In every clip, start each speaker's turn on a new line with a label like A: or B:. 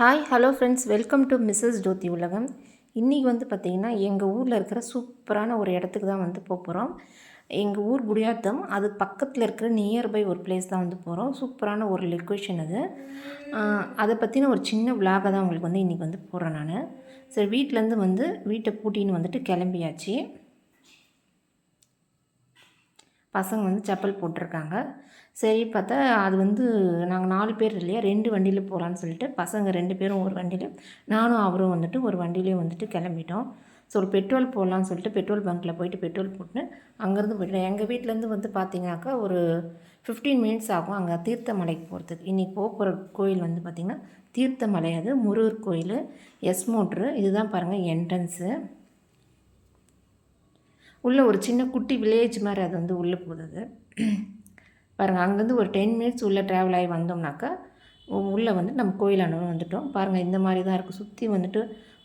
A: Hi hello friends welcome to Mrs Jothi உலகம் இன்றைக்கி வந்து பார்த்திங்கன்னா எங்கள் ஊரில் இருக்கிற சூப்பரான ஒரு இடத்துக்கு தான் வந்து போக போகிறோம் எங்கள் ஊர் குடியாத்தம். அது பக்கத்தில் இருக்கிற நியர்பை ஒரு பிளேஸ் தான் வந்து போகிறோம் சூப்பரான ஒரு லொக்கேஷன் அது. அதை பற்றின ஒரு சின்ன விலாகை தான் உங்களுக்கு வந்து இன்றைக்கி வந்து போகிறேன் நான். சரி வீட்டிலேருந்து வந்து வீட்டை பூட்டின்னு வந்துட்டு கிளம்பியாச்சு. பசங்க வந்து செப்பல் போட்டிருக்காங்க. சரி பார்த்தா அது வந்து நாங்கள் நாலு பேர் இல்லையா? ரெண்டு வண்டியில் போகலான்னு சொல்லிட்டு பசங்க ரெண்டு பேரும் ஒரு வண்டியில் நானும் அவரும் வந்துட்டு ஒரு வண்டியிலையும் வந்துட்டு கிளம்பிட்டோம். ஸோ ஒரு பெட்ரோல் போடலான்னு சொல்லிட்டு பெட்ரோல் பங்க்கில் போயிட்டு பெட்ரோல் போட்டு அங்கேருந்து போயிட்டோம் எங்கள் வீட்டிலேருந்து வந்து பார்த்தீங்கன்னாக்கா ஒரு ஃபிஃப்டீன் மினிட்ஸ் ஆகும் அங்கே தீர்த்தமலைக்கு போகிறதுக்கு இன்றைக்கி போகிற கோயில் வந்து பார்த்திங்கன்னா தீர்த்தமலை. அது முருகர் கோயில் எஸ் மோட்ரு. இதுதான் பாருங்கள் என்ட்ரன்ஸு உள்ளே ஒரு சின்ன குட்டி வில்லேஜ் மாதிரி அது வந்து உள்ளே போகுது பாருங்கள் அங்கேருந்து ஒரு டென் மினிட்ஸ் உள்ளே ட்ராவல் ஆகி வந்தோம்னாக்கா உள்ளே வந்து நம்ம கோயிலாண்ட வந்துட்டோம். பாருங்கள் இந்த மாதிரி தான் இருக்குது சுற்றி வந்துட்டு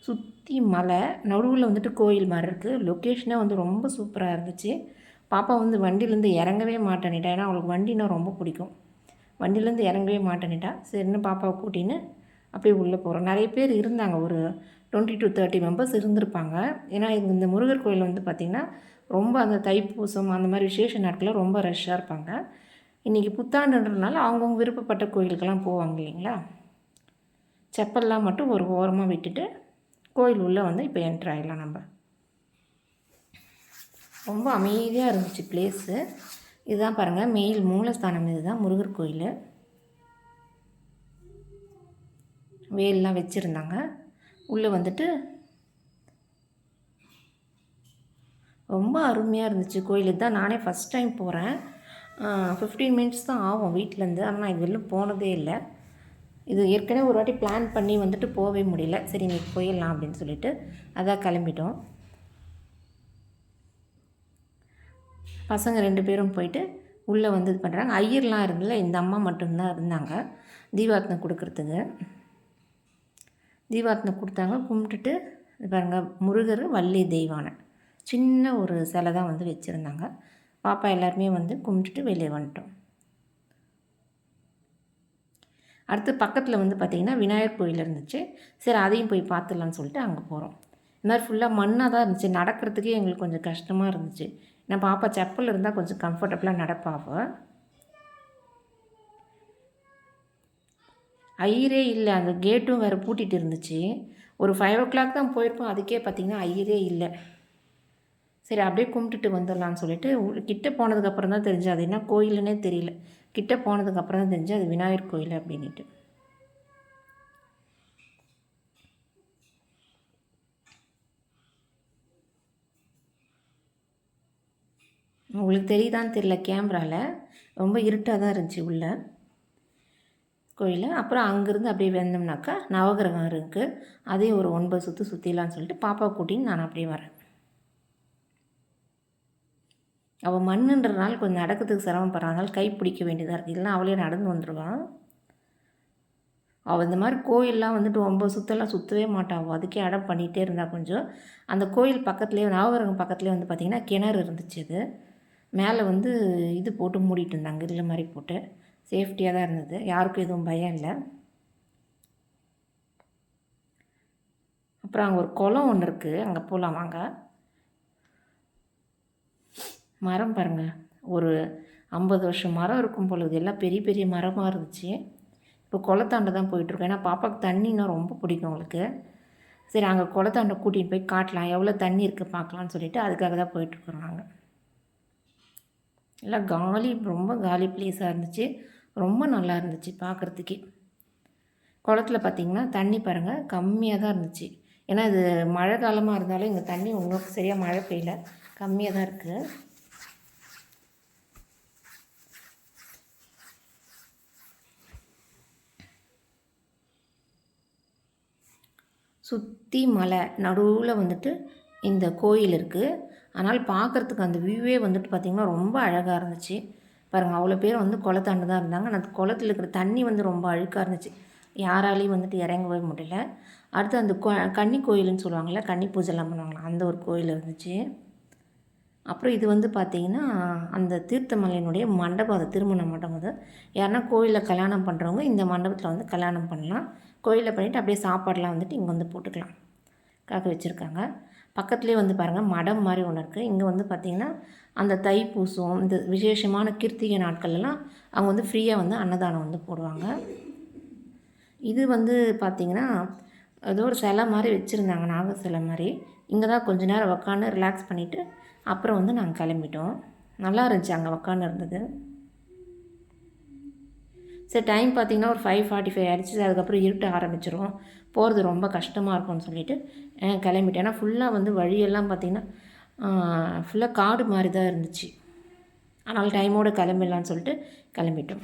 A: சுற்றி மலை நடுவில் வந்துட்டு கோயில் மாதிரி இருக்குது லொக்கேஷனே வந்து ரொம்ப சூப்பராக இருந்துச்சு. பாப்பா வந்து வண்டியிலேருந்து இறங்கவே மாட்டேனிட்டா ஏன்னா அவளுக்கு வண்டினா ரொம்ப பிடிக்கும். வண்டியிலேருந்து இறங்கவே மாட்டேனிட்டா சரின்னு பாப்பாவை கூட்டின்னு அப்படியே உள்ளே போகிறோம் நிறைய பேர் இருந்தாங்க. ஒரு டுவெண்ட்டி டு தேர்ட்டி மெம்பர்ஸ் இருந்திருப்பாங்க. ஏன்னா இந்த முருகர் கோயில் வந்து பார்த்திங்கன்னா ரொம்ப அந்த தைப்பூசம் அந்த மாதிரி விசேஷ நாட்களில் ரொம்ப ரஷ்ஷாக இருப்பாங்க. இன்றைக்கி புத்தாண்டுன்றதுனால அவங்கவுங்க விருப்பப்பட்ட கோயிலுக்கெல்லாம் போவாங்க இல்லைங்களா? செப்பல்லாம் மட்டும் ஒரு ஓரமாக விட்டுட்டு கோயில் உள்ளே வந்து இப்போ என்ட்ரு ஆகிடலாம் நம்ம. ரொம்ப அமைதியாக இருந்துச்சு பிளேஸு இதுதான் பாருங்கள் மெயில் மூலஸ்தானம் இதுதான் முருகர் கோயில். வேல்லாம் வச்சுருந்தாங்க. உள்ளே வந்துட்டு ரொம்ப அருமையாக இருந்துச்சு கோயிலுக்கு தான் நானே ஃபஸ்ட் டைம் போகிறேன் ஃபிஃப்டீன் மினிட்ஸ் தான் ஆகும் வீட்டிலேருந்து ஆனால் நான் இது வெளில போனதே இல்லை. இது ஏற்கனவே ஒரு வாட்டி பிளான் பண்ணி வந்துட்டு போகவே முடியல. சரி இன்றைக்கி போயிடலாம் அப்படின்னு சொல்லிட்டு அதான் கிளம்பிட்டோம். பசங்க ரெண்டு பேரும் போயிட்டு உள்ளே வந்து இது பண்ணுறாங்க ஐயர்லாம் இருந்ததில்ல இந்த அம்மா மட்டும்தான் இருந்தாங்க. தீபாத்தனை கொடுக்குறதுக்கு. தீபாத்தனை கொடுத்தாங்க. கும்பிட்டுட்டு பாருங்கள் முருகர் வள்ளி தெய்வானை. சின்ன ஒரு சிலை தான் வந்து வச்சுருந்தாங்க. பாப்பா எல்லாருமே வந்து கும்பிட்டுட்டு வெளியே வந்துட்டோம். அடுத்து பக்கத்தில் வந்து பார்த்திங்கன்னா விநாயகர் கோயில் இருந்துச்சு. சரி அதையும் போய் பார்த்துடலான்னு சொல்லிட்டு அங்கே போகிறோம் இந்த மாதிரி ஃபுல்லாக மண்ணாக தான் இருந்துச்சு. நடக்கிறதுக்கே எங்களுக்கு கொஞ்சம் கஷ்டமாக இருந்துச்சு. ஏன்னா பாப்பா செப்பல் இருந்தால் கொஞ்சம் கம்ஃபர்டபுளாக நடப்பாவ ஐயரே இல்லை அந்த கேட்டும் வேறு பூட்டிகிட்டு இருந்துச்சு. ஒரு ஃபைவ் ஓ கிளாக் தான் போயிருப்போம். அதுக்கே பார்த்திங்கன்னா ஐயரே இல்லை. சரி அப்படியே கும்பிட்டுட்டு வந்துடலான்னு சொல்லிட்டு கிட்டே போனதுக்கப்புறம் தான் தெரிஞ்சு அது என்ன கோயிலுன்னே தெரியல. கிட்ட போனதுக்கப்புறம் தான் தெரிஞ்சு அது விநாயகர் கோயில் அப்படின்ட்டு உங்களுக்கு தெரியுதான்னு தெரியல கேமராவில் ரொம்ப இருட்டாக தான் இருந்துச்சு உள்ள கோயில். அப்புறம் அங்கேருந்து அப்படியே வந்தோம்னாக்கா நவகிரகம் இருக்குது அதையும் ஒரு ஒன்பது சுற்று சுற்றிலான்னு சொல்லிட்டு பாப்பா கூட்டின்னு நான் அப்படியே வரேன். அவள் மண்ணுன்றனால கொஞ்சம் நடக்கிறதுக்கு சிரமப்படுறதுனால கை பிடிக்க வேண்டியதாக இருக்குது இல்லைனா அவளே நடந்து வந்துடுவான் அவள் இந்த மாதிரி கோயிலெலாம் வந்துட்டு ஒம்பது சுற்றெல்லாம் சுற்றவே மாட்டாள் அவள் அதுக்கே அடம் பண்ணிகிட்டே இருந்தால் கொஞ்சம். அந்த கோயில் பக்கத்துலேயே நவகிரகம் பக்கத்துலேயே வந்து பார்த்திங்கன்னா கிணறு இருந்துச்சு அது. மேலே வந்து இது போட்டு மூடிட்டு இருந்தாங்க. இல்லை மாதிரி போட்டு. சேஃப்டியாக தான் இருந்தது. யாருக்கும் எதுவும் பயம் இல்லை. அப்புறம் அங்கே ஒரு குளம் ஒன்று இருக்குது அங்கே போகலாம் வாங்க. மரம் பாருங்கள் ஒரு ஐம்பது வருஷம் மரம் இருக்கும் பொழுது எல்லாம் பெரிய பெரிய மரமாக இருந்துச்சு. இப்போ குளத்தாண்ட தான் போயிட்டுருக்கோம். ஏன்னா பாப்பாவுக்கு தண்ணின்னா ரொம்ப பிடிக்கும் அவளுக்கு. சரி அங்கே குளத்தாண்ட கூட்டிகிட்டு போய் காட்டலாம். எவ்வளோ தண்ணி இருக்குது பார்க்கலான்னு சொல்லிட்டு அதுக்காக தான் போயிட்டுருக்குறோம் நாங்கள் எல்லாம் காலி ரொம்ப காலி பிளேஸாக இருந்துச்சு. ரொம்ப நல்லா இருந்துச்சு பார்க்குறதுக்கே. குளத்துல பார்த்திங்கன்னா தண்ணி பாருங்கள் கம்மியாக தான் இருந்துச்சு. ஏன்னா இது மழை காலமாக இருந்தாலும் இங்கே தண்ணி ஒன்றும் சரியாக மழை பெய்யல. கம்மியாக தான் இருக்குது சுற்றி மலை நடுவில் வந்துட்டு இந்த கோயில் இருக்குது அதனால் பார்க்குறதுக்கு அந்த வியூவே வந்துட்டு பார்த்திங்கன்னா ரொம்ப அழகாக இருந்துச்சு. பாருங்கள் அவ்வளோ பேர் வந்து குளத்தாண்டு தான் இருந்தாங்க. ஆனால் அந்த குளத்துல இருக்கிற தண்ணி வந்து ரொம்ப அழுக்காக இருந்துச்சு. யாராலையும் வந்துட்டு இறங்கவே முடியல. அடுத்து அந்த கன்னி கோயிலுன்னு சொல்லுவாங்கள்ல கன்னி பூஜைலாம் பண்ணுவாங்களா அந்த ஒரு கோயில் இருந்துச்சு. அப்புறம் இது வந்து பார்த்திங்கன்னா அந்த தீர்த்தமலையினுடைய மண்டபம் அது திருமண மண்டபம் அது. யாருன்னா கோயிலில் கல்யாணம் பண்ணுறவங்க இந்த மண்டபத்தில் வந்து கல்யாணம் பண்ணலாம். கோயிலில் பண்ணிவிட்டு அப்படியே சாப்பாடெலாம் வந்துட்டு இங்கே வந்து போட்டுக்கலாம். காக்க வச்சுருக்காங்க. பக்கத்துலேயே வந்து பாருங்கள் மடம் மாதிரி ஒன்று இருக்குது இங்கே வந்து பார்த்திங்கன்னா அந்த தைப்பூசம் இந்த விசேஷமான கிருத்திகை நாட்கள்லாம் அவங்க வந்து ஃப்ரீயாக வந்து அன்னதானம் வந்து போடுவாங்க. இது வந்து பார்த்திங்கன்னா ஏதோ ஒரு சிலை மாதிரி வச்சுருந்தாங்க நாக சிலை மாதிரி. இங்கே தான் கொஞ்ச நேரம் உக்காந்து ரிலாக்ஸ் பண்ணிவிட்டு அப்புறம் வந்து நாங்கள் கிளம்பிட்டோம். நல்லா இருந்துச்சு அங்கே உக்காந்து இருந்தது. சரி டைம் பார்த்திங்கன்னா ஒரு ஃபைவ் ஃபார்ட்டி ஃபைவ் ஆயிடுச்சு அதுக்கப்புறம் இருட்ட ஆரம்பிச்சிரும் போகிறது ரொம்ப கஷ்டமாக இருக்கும்னு சொல்லிட்டு கிளம்பிட்டேன். ஏன்னா ஃபுல்லாக வந்து வழியெல்லாம் பார்த்திங்கன்னா ஃபுல்லாக காடு மாதிரி தான் இருந்துச்சு. அதனால் டைமோடு கிளம்பிடலான்னு சொல்லிட்டு கிளம்பிட்டோம்.